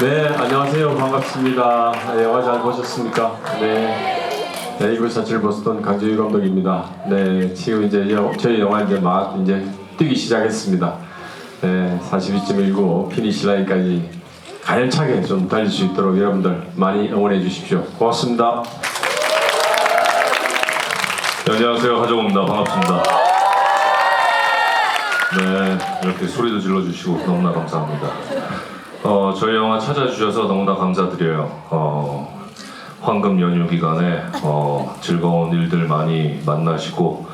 네, 안녕하세요. 반갑습니다. 네, 영화 잘 보셨습니까? 네. 네, 1947 보스턴 강재유 감독입니다. 네, 지금 이제 여- 저희 영화 이제 막 이제 뛰기 시작했습니다. 네, 42.19 피니시 라인까지 가열차게 좀 달릴 수 있도록 여러분들 많이 응원해 주십시오. 고맙습니다. 네, 안녕하세요 하정우입니다 반갑습니다 네 이렇게 소리도 질러주시고 너무나 감사합니다 어, 저희 영화 찾아주셔서 너무나 감사드려요 어, 황금 연휴 기간에 어, 즐거운 일들 많이 만나시고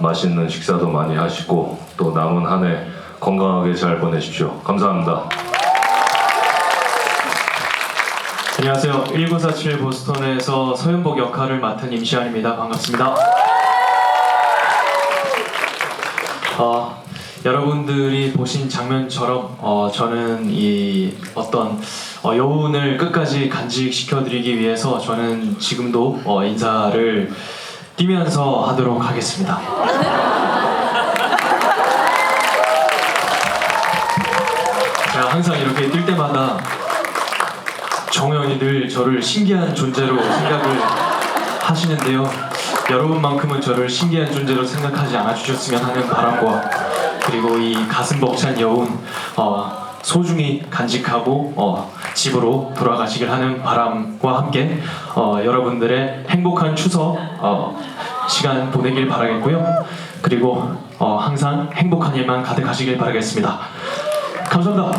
맛있는 식사도 많이 하시고 또 남은 한 해 건강하게 잘 보내십시오 감사합니다 안녕하세요. 1947 보스턴에서 서윤복 역할을 맡은 임시완입니다. 반갑습니다. 어, 여러분들이 보신 장면처럼 어, 저는 이 어떤 어, 여운을 끝까지 간직시켜드리기 위해서 저는 지금도 어, 인사를 뛰면서 하도록 하겠습니다. 제가 항상 이렇게 뛸 때마다 정영이 늘 저를 신기한 존재로 생각을 하시는데요. 여러분만큼은 저를 신기한 존재로 생각하지 않아 주셨으면 하는 바람과 그리고 이 가슴 벅찬 여운 어, 소중히 간직하고 어, 집으로 돌아가시길 하는 바람과 함께 어, 여러분들의 행복한 추석 어, 시간 보내길 바라겠고요. 그리고 어, 항상 행복한 일만 가득하시길 바라겠습니다. 감사합니다.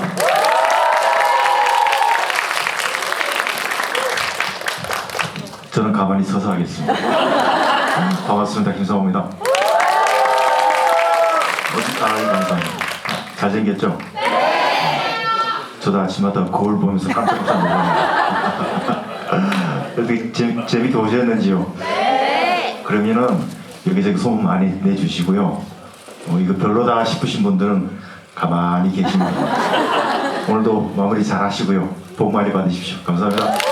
저는 가만히 서서 하겠습니다. 반갑습니다. 김성호입니다. 어디 아 감사합니다. 잘생겼죠? 저도 아침마다 거울 보면서 깜짝깜짝 놀랍니다. 어떻게 재, 재밌게 보셨는지요? 그러면은 여기저기 소문 많이 내주시고요. 어, 이거 별로다 싶으신 분들은 가만히 계시면 오늘도 마무리 잘 하시고요. 복 많이 받으십시오. 감사합니다.